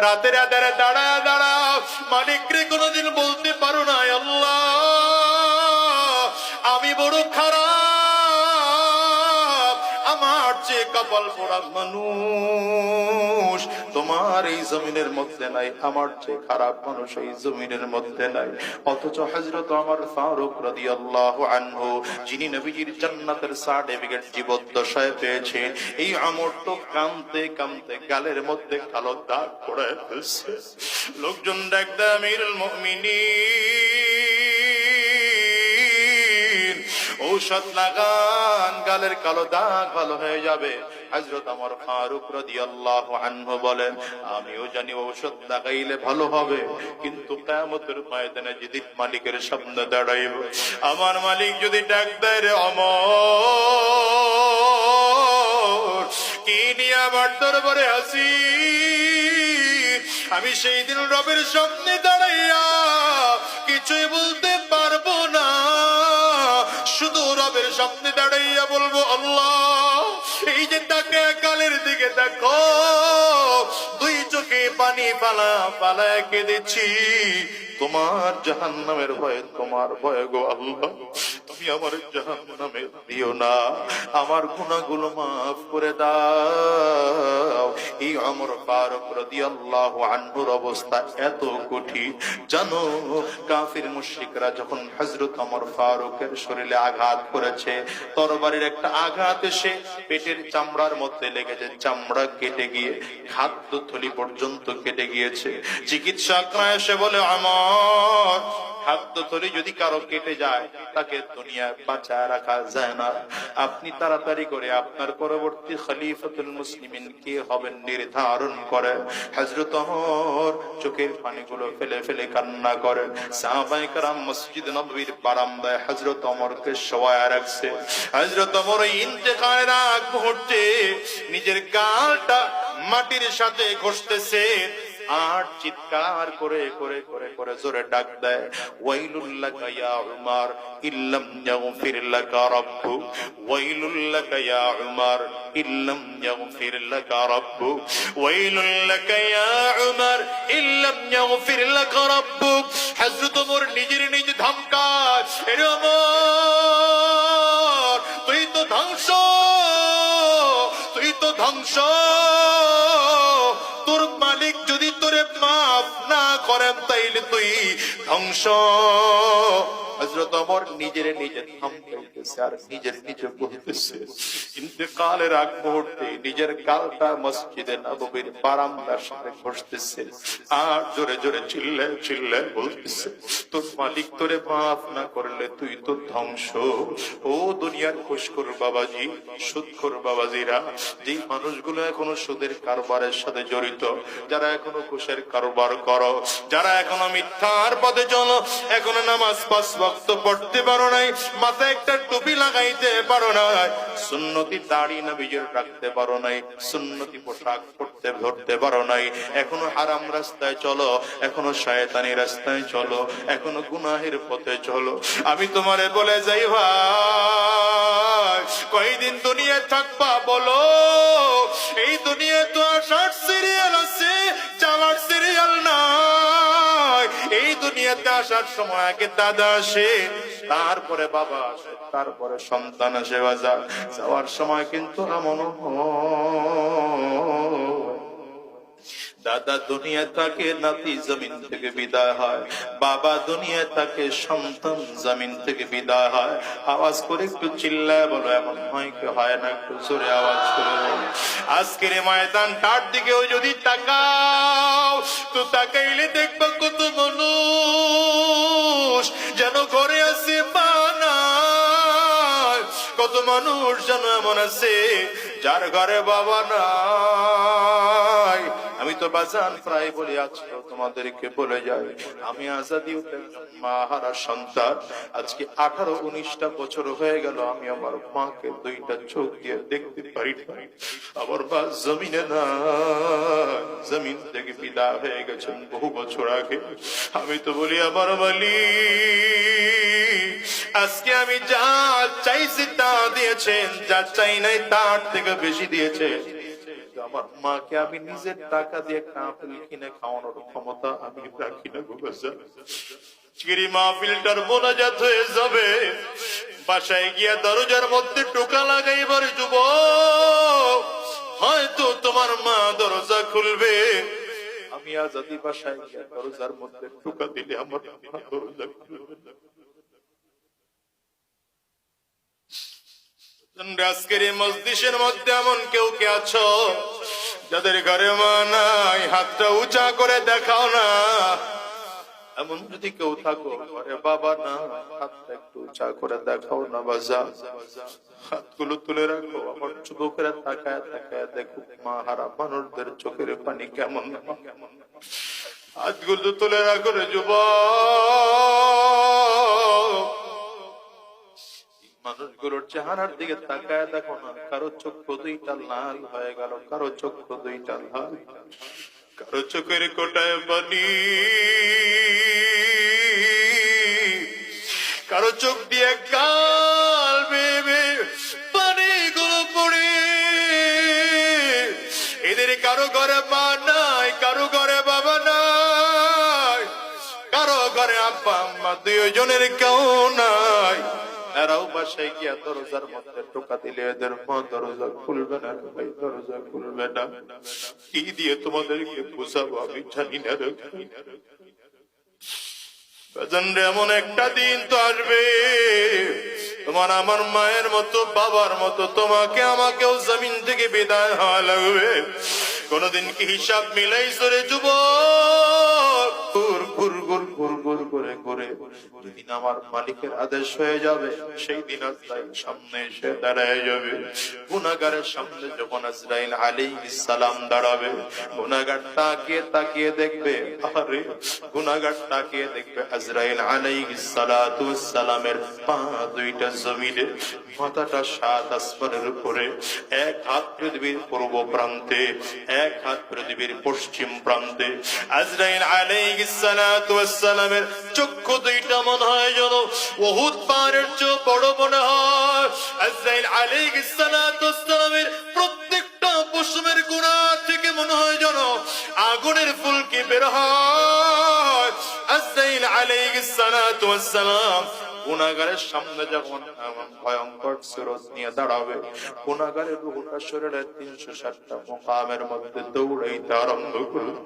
রাতের আধারে দাঁড়া দাঁড়া। মালিক রে কোনোদিন বলতে পারো না আল্লাহ। আমি বড় খারাপ। আমার চেয়ে কপাল পড়া মানুষ। তোমার এই জমিনের মধ্যে নাই, আমার চেয়ে খারাপ মানুষ এই জমিনের মধ্যে নাই। অথচ হজরত আমার ফারুক রাদি আল্লাহ আনহু, যিনি নবীজির জান্নাতের সার্টিফিকেট জীবদ্দশায় পেয়েছেন, এই আমর তো কামতে কামতে গালের মধ্যে কালো দাগ পড়ে ফেলছে। লোকজন ডাকতে আমিরুল মুমিনিন। ঔষধ লাগান, গালের কালো দাগ ভালো হয়ে যাবে। হজরত আমার ফারুক রাদিয়াল্লাহু আনহু বলেন, আমিও জানি ঔষধ লাগাইলে ভালো হবে, কিন্তু কিয়ামতের ময়দানে যেদিন মালিকের সামনে দাঁড়াইব আমার মালিক যদি ডাক দেয়, রে অমর কি নিয়ে আমার দরবারে আসি আমি সেই দিন রবের সামনে দাঁড়াইয়া কিছুই বলতে রবের সামনে দাঁড়াইয়া বলব, আল্লাহ, এই যে তাকে কালের দিকে দেখো, দুই চোখে পানি পালা পালা কেঁদেছি তোমার জাহান নামের ভয়ে, তোমার ভয় গো আল্লাহ, তুমি আমার জাহান নামের দিও না, আমার গুণাগুলো মাফ করে দাও। এই অমর ফারুক রাদিয়াল্লাহু আনহুর অবস্থা এত কঠিন। জানো, কাফির মুশরিকরা যখন হযরত ওমর ফারুকের শরীরে আঘাত করেছে, তরবারির একটা আঘাত এসে পেটের চামড়ার মধ্যে লেগেছে চামড়া কেটে গিয়ে, খাদ্য থলি পর্যন্ত কেটে গিয়েছে। চিকিৎসকরা এসে বলে আমার খাদ্য থলি যদি কারো কেটে যায় তাকে দুনিয়ায় বাঁচায় রাখা যায় না আপনি তাড়াতাড়ি করে আপনার পরবর্তী খলিফাতুল মুসলিমিন কে হবেন নির্ধারণ করেন হযরত ওমর চোখের পানিগুলো ফেলে ফেলে কান্না করেন সাহাবায়ে کرام মসজিদ নববীর বারান্দায় হযরত ওমরকে শোয়ায় রাখছে হযরত ওমর এই ইন্তেকালের আগ মুহূর্তে নিজের গালটা মাটির সাথে ঘষতেছে আর চিৎকার করে করে করে করে জোরে ডাক দেয় ওয়াইলুল্লাকা ইয়া উমার, ইল্লাম ইয়াগফির লাকা রাব্বুক ওয়াইলুল্লাকা ইয়া উমার, ইল্লাম ইয়াগফির লাকা রাব্বুক ওয়াইলুল্লাকা ইয়া উমার, ইল্লাম ইয়াগফির লাকা রাব্বুক হযরত ওমর নিজের নিজ ধমকায়, এরে ওমর, তুই তো ধ্বংস, তুই তো ধ্বংস তোরে মাফ না করেন তাইলে তুই ধ্বংস। হজরত অমর নিজের নিজের থামতে আর নিজের নিজে বলতেছে ইন্তেকালের আগ মুহূর্তে নিজের গালটা মসজিদে নববীর বারান্দার সাথে আর জোরে জোরে চিল্লে চিল্লে বলতেছে, তোর মালিক তোরে মাফ না করলে তুই তো ধ্বংস। ও দুনিয়ার খুশকর বাবাজি বাবাজিরা, যেই মানুষগুলো এখনও সুদের কারবারের সাথে জড়িত, যারা এখনও খুশের কারবার করো, যারা এখনও মিথ্যার পথে চলো, এখনও নামাজ পাঁচ ভক্ত পড়তে পারো নাই, মাথায় একটা টুপি লাগাইতে পারো না সুন্নতি দাড়ি না বিজয় রাখতে পারো নাই, সুন্নতি পোশাক পড়তে ধরতে পারো নাই। এখনও হারাম রাস্তায় চলো, এখনও শয়তানি রাস্তায় চলো, এখনও গুনাহের পথে চলো। আমি তোমারে বলে যাই, ভাই, কয়দিন দুনিয়ায় থাকবা বলো? এই দুনিয়ায় তো আসার সিরিয়াল আছে যাওয়ার সিরিয়াল নাই। এই দুনিয়াতে আসার সময় আগে দাদা আসে, তারপরে বাবা আসে। তারপরে সন্তান আসে বাজার যাওয়ার সময় কিন্তু এমন দাদা দুনিয়া তাকে নাতি জমিন থেকে বিদায় হয়, বাবা দুনিয়া তাকে সন্তান জমিন থেকে বিদায় হয়। আওয়াজ করে একটু চিল্লায় বলো, এমন হয় কি হয় না? একটু জোরে আওয়াজ করে। আজকের এই ময়দানটার দিকেও যদি তাকাও, তো তাকাইলে দেখবা কত মানুষ যেন ঘরে আছে বানায় কত মানুষ যেন এমন আছে যার ঘরে বাবা নাই। আমি তো বাজান প্রায় বলি আজকে তোমাদেরকে বলে যাই। আমি আজাদি মাহারা সন্তান। আজকে আঠারো, উনিশটা বছর হয়ে গেল, আমি আমার মাকে দুইটা চোখ দিয়ে দেখতে পারি। আমার মা জমিনে না জমিন থেকে বিদা হয়ে গেছেন বহু বছর আগে। আমি তো বলি, আমার বলি, আজকে আমি যা চাইছি তা দিয়েছেন, যা চাই নাই তার থেকে বেশি দিয়েছে আমার মাকে আমি নিজের টাকা দিয়ে একটা আপেল কিনে খাওয়ানোর ক্ষমতা আমি রাখি না বাসায় গিয়া দরজার মধ্যে টোকা হয়তো তোমার মা দরজা খুলবে। আমি আজাদি বাসায় গিয়া দরজার মধ্যে টোকা দিলে আমার দরজা খুলবে। আজকের এই মধ্যে এমন কেউ কে আছো যাদের ঘরে হাতটা উঁচা করে দেখাও না। এমন যদি কেউ থাকো বাবা না, হাতটা একটু উঁচা করে দেখাও না বাজা। হাতগুলো তুলে রাখো, আমার যুবকেরা তাকায় তাকায় দেখো মা হারা মানুষদের চোখের পানি কেমন কেমন। হাতগুলো তুলে রাখো রে যুবক। মানুষগুলোর চেহারার দিকে তাকায় দেখো না, কারও চক্ষু দুইটা লাল হয়ে গেল, কারও চক্ষু দুইটা লাল। কারও চোখের কোটায় পানি। কারও চোখ দিয়ে কাল বেবে পানি গুলো পড়ে। এদের কারও ঘরে মা নাই, কারও ঘরে বাবা নাই, কারও ঘরে আব্বা, আম্মা, দুইজনের কেউ নাই। এরাও বাসায় গিয়া দরজার মধ্যে টোকা দিলে এদের দরজা খুলবে না, ভাই দরজা খুলবে না। কি দিয়ে তোমাদেরকে বুঝাবো আমি জানি না রে। এমন একটা দিন তো আসবে। তোমার আমার মায়ের মতো, বাবার মতো, তোমাকে আমাকেও জমিন থেকে বিদায় হওয়া লাগবে। কোনদিন কি হিসাব মিলাই সরে যুব ঘুর ঘুর ঘুর যেদিন আমার মালিকের আদেশ হয়ে যাবে, সেই দিন আজরাইল সামনে এসে দাঁড়ায় যাবে। গুনাগারের সামনে যখন আজরাইল আলী সালাম দাঁড়াবে গুনাগার তাকিয়ে তাকিয়ে দেখবে, আরে গুনাগার তাকিয়ে দেখবে আজরাইল আলী সালামের পা দুইটা জমিনে, মাথাটা সাত আসমানের উপরে, এক হাত পৃথিবীর পূর্ব প্রান্তে, এক হাত পৃথিবীর পশ্চিম প্রান্তে। আজরাইল সালাতু ওয়াসসালামের চক্ষু দুইটা মনে হয় যেন বহুত পাহাড়ের চেয়ে বড় মনে হয়। সালাতু ওয়াসসালামের প্রত্যেকটা পশমের গুণা থেকে মনে হয় যেন আগুনের ফুলকি বের হয়। ওয়াসসালাম গুনাগারের সামনে যখন ভয়ঙ্কর সুরত নিয়ে দাঁড়াবে গুনাগারের রুহটা শরীরের তিনশো ষাটটা মোকামের মধ্যে দৌড়াইতে আরম্ভ করবে।